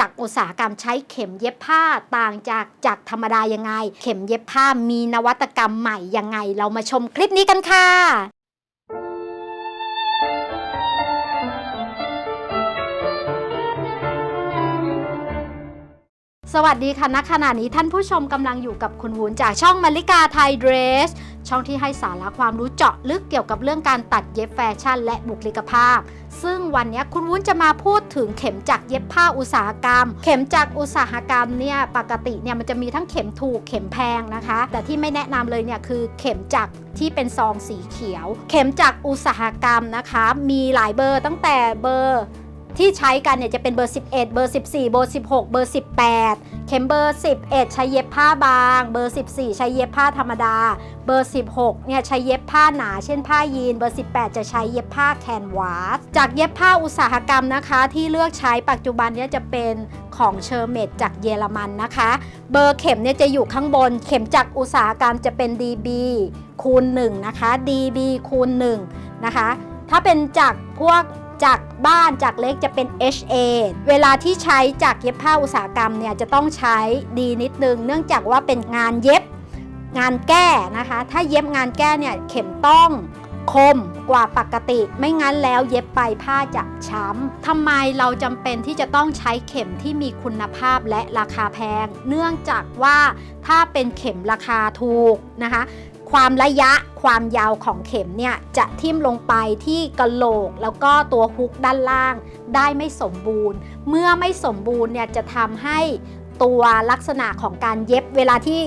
จากอุตสาหกรรมใช้เข็มเย็บผ้าต่างจากจากธรรมดายังไง เข็มเย็บผ้ามีนวัตกรรมใหม่ยังไง เรามาชมคลิปนี้กันค่ะ สวัสดีค่ะณขณะนี้ท่านผู้ชมกำลังอยู่กับคุณวูนจากช่องมาริกาไทยเดรส ช่องที่ให้สาระความรู้เจาะลึกเกี่ยวกับเรื่องการตัดเย็บแฟชั่น และบุคลิกภาพ ซึ่งวันนี้คุณวุ้นจะมาพูดถึงเข็มจักรเย็บผ้าอุตสาหกรรม เข็มจักรอุตสาหกรรมเนี่ยปกติเนี่ยมันจะมีทั้งเข็มถูกเข็มแพงนะคะ แต่ที่ไม่แนะนำเลยเนี่ยคือเข็มจักรที่เป็นซองสีเขียว เข็มจักรอุตสาหกรรมนะคะ มีหลายเบอร์ตั้งแต่เบอร์ ที่ใช้กันเนี่ยจะเป็นเบอร์ 11 เบอร์ 14 เบอร์ 16 เบอร์ 18 เข็มเบอร์ 11 ใช้เย็บผ้าบาง เบอร์ 14 ใช้เย็บผ้าธรรมดา เบอร์ 16 เนี่ยใช้เย็บผ้าหนา เช่นผ้ายีน เบอร์ 18 จะใช้เย็บผ้าแคนวาส จากเย็บผ้าอุตสาหกรรมนะคะ ที่เลือกใช้ปัจจุบันเนี่ยจะเป็นของเชอร์เมดจากเยอรมันนะคะ เบอร์เข็มเนี่ยจะอยู่ข้างบน เข็มจากอุตสาหกรรมจะเป็น DB คูณ1นะคะ DB คูณ1นะคะ ถ้าเป็นจากพวก จากบ้านจากเล็กจะเป็น HA เวลาที่ใช้จากเย็บผ้าอุตสาหกรรมเนี่ยจะต้องใช้ดีนิดนึง เนื่องจากว่าเป็นงานเย็บงานแก้นะคะ ถ้าเย็บงานแก้เนี่ยเข็มต้องคมกว่าปกติ ไม่งั้นแล้วเย็บไปผ้าจะช้ำทำไมเราจำเป็นที่จะต้องใช้เข็มที่มีคุณภาพและราคาแพง เนื่องจากว่าถ้าเป็นเข็มราคาถูกนะคะ ความระยะ ความยาวของเข็มเนี่ยจะทิ่มลงไปที่กะโหลก แล้วก็ตัวฮุกด้านล่างได้ไม่สมบูรณ์ เมื่อไม่สมบูรณ์เนี่ยจะทำให้ตัวลักษณะของการเย็บเวลาที่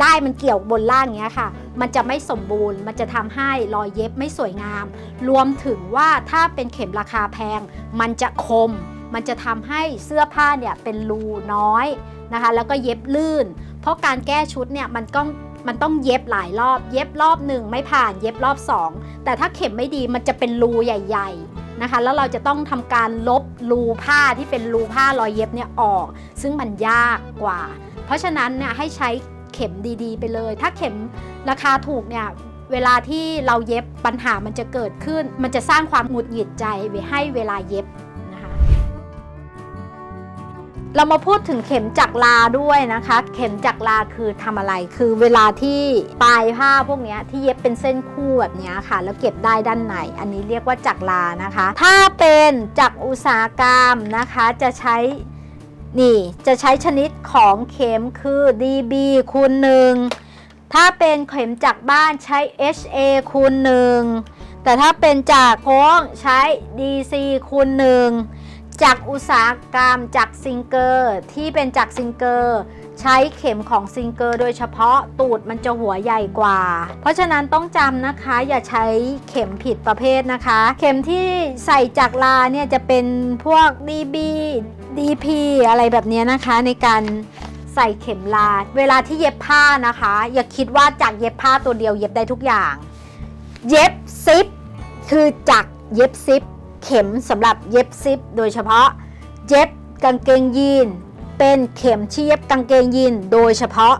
ได้มันเกี่ยวบนล่างเนี้ยค่ะ มันจะไม่สมบูรณ์ มันจะทำให้รอยเย็บไม่สวยงาม รวมถึงว่าถ้าเป็นเข็มราคาแพง มันจะคม มันจะทำให้เสื้อผ้าเนี่ยเป็นรูน้อยนะคะ แล้วก็เย็บลื่น เพราะการแก้ชุดเนี่ยมันต้อง มันต้องเย็บหลายรอบ เย็บรอบหนึ่งไม่ผ่านเย็บรอบ 2 แต่ถ้าเข็มไม่ดีมันจะเป็นรูใหญ่ ๆนะคะ แล้วเราจะต้องทำการลบรูผ้าที่เป็นรูผ้ารอยเย็บเนี่ยออก ซึ่งมันยากกว่า เพราะฉะนั้นเนี่ยให้ใช้เข็มดีๆ ไปเลย ถ้าเข็มราคาถูกเนี่ยเวลาที่เราเย็บปัญหามันจะเกิดขึ้น มันจะสร้างความหงุดหงิดใจไว้ให้เวลาเย็บ เรามาพูดถึงเข็มจักรลาด้วยนะคะ เข็มจักรลาคือทำอะไร คือเวลาที่ปลายผ้าพวกนี้ที่เย็บเป็นเส้นคู่แบบนี้ค่ะ แล้วเก็บได้ด้านในอันนี้เรียกว่าจักรลานะคะ ถ้าเป็นจักรอุตสาหกรรมนะคะจะใช้นี่จะใช้ชนิดของเข็มคือ dB คูณหนึ่งถ้าเป็นเข็มจากบ้านใช้ HA คูณหนึ่งแต่ถ้าเป็นจากโค้งใช้ DC คูณหนึ่ง จากอุตสาหกรรมจากซิงเกอร์ที่เป็นจากซิงเกอร์ใช้เข็มของซิงเกอร์โดยเฉพาะตูดมันจะหัวใหญ่กว่า เพราะฉะนั้นต้องจำนะคะอย่าใช้เข็มผิดประเภทนะคะ เข็มที่ใส่จากลาเนี่ยจะเป็นพวก DB DP อะไรแบบนี้นะคะในการใส่เข็มลา เวลาที่เย็บผ้านะคะ อย่าคิดว่าจากเย็บผ้าตัวเดียวเย็บได้ทุกอย่าง เย็บซิปคือจักรเย็บซิป เข็มสำหรับเย็บซิป โดยเฉพาะ เย็บกางเกงยีน เป็นเข็มที่เย็บกางเกงยีนโดยเฉพาะ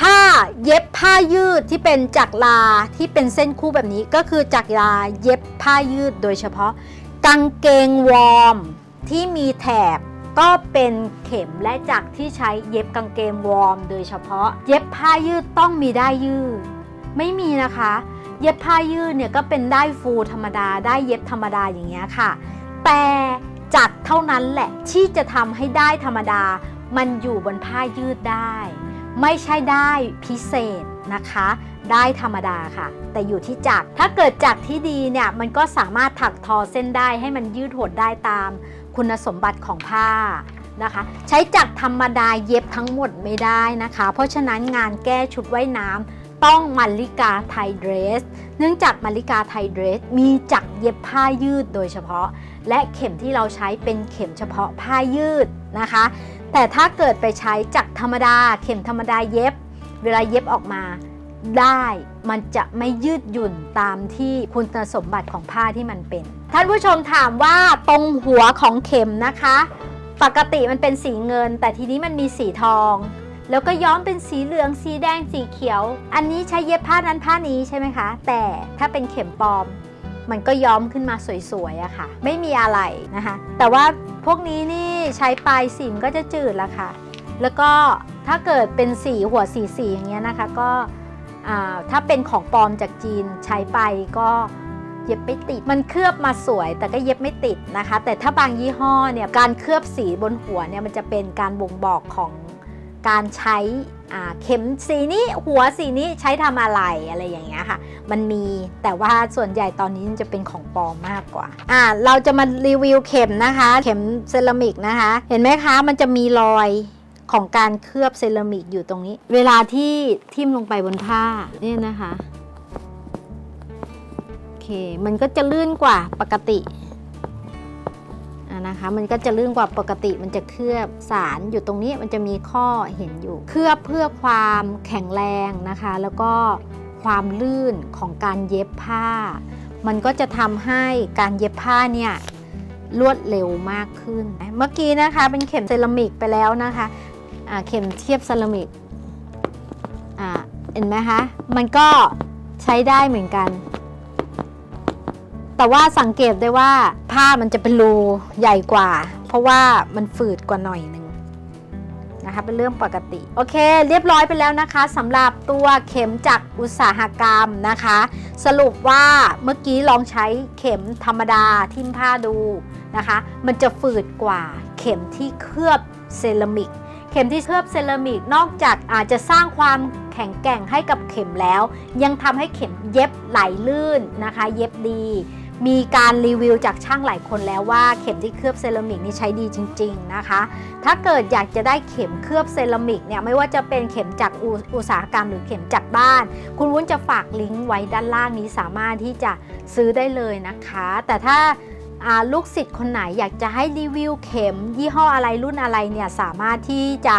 ถ้าเย็บผ้ายืดที่เป็นจักรลาที่เป็นเส้นคู่แบบนี้ก็คือจักรลาเย็บผ้ายืดโดยเฉพาะ กางเกงวอร์มที่มีแถบก็เป็นเข็มและจักรที่ใช้เย็บกางเกงวอร์มโดยเฉพาะ เย็บผ้ายืดต้องมีได้ยืด ไม่มีนะคะ เย็บผ้ายืดเนี่ยก็เป็นได้ฟูธรรมดาได้เย็บธรรมดาอย่างเงี้ยค่ะ แต่จักรเท่านั้นแหละที่จะทำให้ได้ธรรมดา มันอยู่บนผ้ายืดได้ ไม่ใช่ได้พิเศษนะคะ ได้ธรรมดาค่ะ แต่อยู่ที่จักรถ้าเกิดจักรที่ดีเนี่ยมันก็สามารถถักทอเส้นได้ให้มันยืดหดได้ตามคุณสมบัติของผ้านะคะ ใช้จักรธรรมดาเย็บทั้งหมดไม่ได้นะคะ เพราะฉะนั้นงานแก้ชุดว่ายน้ำ ต้องมาริกาไทยเดรส เนื่องจากมาริกาไทยเดรส มีจักรเย็บผ้ายืดโดยเฉพาะ และเข็มที่เราใช้เป็นเข็มเฉพาะผ้ายืดนะคะ แต่ถ้าเกิดไปใช้จักรธรรมดา เข็มธรรมดาเย็บ เวลาเย็บออกมาได้มันจะไม่ยืดหยุ่นตามที่คุณสมบัติของผ้าที่มันเป็น ท่านผู้ชมถามว่าตรงหัวของเข็มนะคะ ปกติมันเป็นสีเงิน แต่ทีนี้มันมีสีทอง แล้วก็ย้อมเป็นสีเหลืองสีแดงสีเขียว อันนี้ใช้เย็บผ้านั้นผ้านี้ใช่ไหมคะ แต่ถ้าเป็นเข็มปลอม มันก็ย้อมขึ้นมาสวยๆอะค่ะ ไม่มีอะไรนะคะ แต่ว่าพวกนี้นี่ใช้ปลายสีมก็จะจืดละค่ะ แล้วก็ถ้าเกิดเป็นสีหัวสีสีอย่างเงี้ยนะคะก็อ่าถ้าเป็นของปลอมจากจีนใช้ไปก็เย็บไม่ติด มันเคลือบมาสวยแต่ก็เย็บไม่ติดนะคะ แต่ถ้าบางยี่ห้อเนี่ยการเคลือบสีบนหัวเนี่ยมันจะเป็นการบ่งบอกของ การใช้เข็มสีนี้หัวสีนี้ใช้ทำอะไรอะไรอย่างเงี้ยค่ะ มันมีแต่ว่าส่วนใหญ่ตอนนี้จะเป็นของปลอมมากกว่าอ่า เราจะมารีวิวเข็มนะคะ เข็มเซรามิกนะคะ เห็นไหมคะ มันจะมีรอยของการเคลือบเซรามิกอยู่ตรงนี้ เวลาที่ทิ่มลงไปบนผ้าเนี่ยนะคะโอเค มันก็จะลื่นกว่าปกติ นะคะ มันก็จะลื่นกว่าปกติมันจะเคลือบสารอยู่ตรงนี้มันจะมีข้อเห็นอยู่ เคลือบเพื่อความแข็งแรงนะคะ แล้วก็ความลื่นของการเย็บผ้า มันก็จะทำให้การเย็บผ้าเนี่ยรวดเร็วมากขึ้น เมื่อกี้นะคะเป็นเข็มเซรามิกไปแล้วนะคะเข็มเทียบเซรามิกเห็นไหมคะ มันก็ใช้ได้เหมือนกัน แต่ว่าสังเกตได้ว่าผ้ามันจะเป็นรูใหญ่กว่า เพราะว่ามันฝืดกว่าหน่อยหนึ่งนะคะเป็นเรื่องปกติ โอเค เรียบร้อยไปแล้วนะคะสำหรับตัวเข็มจากอุตสาหกรรมนะคะ สรุปว่าเมื่อกี้ลองใช้เข็มธรรมดาทิ่มผ้าดูนะคะ มันจะฝืดกว่าเข็มที่เคลือบเซรามิก เข็มที่เคลือบเซรามิกนอกจากอาจจะสร้างความแข็งแกร่งให้กับเข็มแล้ว ยังทำให้เข็มเย็บไหลลื่นนะคะ เย็บดี มีการรีวิวจากช่างหลายคนแล้วว่าเข็มที่เคลือบเซรามิกนี่ใช้ดีจริง ๆนะคะ ถ้าเกิดอยากจะได้เข็มเคลือบเซรามิกเนี่ยไม่ว่าจะเป็นเข็มจากอุอตสาหกรรมหรือเข็มจากบ้าน คุณวุ้นจะฝากลิงก์ไว้ด้านล่างนี้สามารถที่จะซื้อได้เลยนะคะ แต่ถ้า ลูกศิษย์คนไหนอยากจะให้รีวิวเข็ม ยี่ห้ออะไรรุ่นอะไรเนี่ยสามารถที่จะ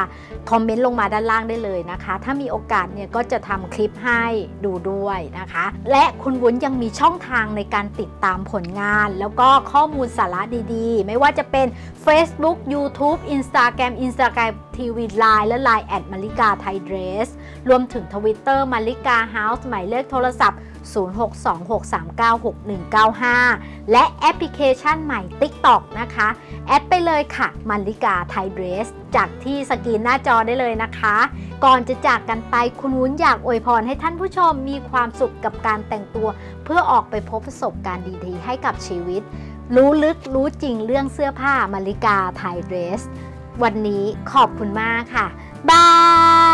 คอมเมนต์ลงมาด้านล่างได้เลยนะคะ ถ้ามีโอกาสเนี่ยก็จะทำคลิปให้ดูด้วยนะคะ และคุณวุ้นยังมีช่องทางในการติดตามผลงาน แล้วก็ข้อมูลสาระดีๆ ไม่ว่าจะเป็น Facebook YouTube Instagram Instagram TV Line และ Line แอดมาริกาไทยเดรสรวมถึง Twitter มาริกาเฮาส์หมายเลขโทรศัพท์ 0626396195 และแอปพลิเคชันใหม่ TikTok นะคะ แอดไปเลยค่ะมาริกาไทยเดรส จากที่สกรีนหน้าจอได้เลยนะคะ ก่อนจะจากกันไปคุณวุ้นอยากอวยพรให้ท่านผู้ชมมีความสุขกับการแต่งตัว เพื่อออกไปพบประสบการณ์ดีๆ ให้กับชีวิต รู้ลึกรู้จริงเรื่องเสื้อผ้ามาริกาไทยเดรส วันนี้ขอบคุณมากค่ะ บาย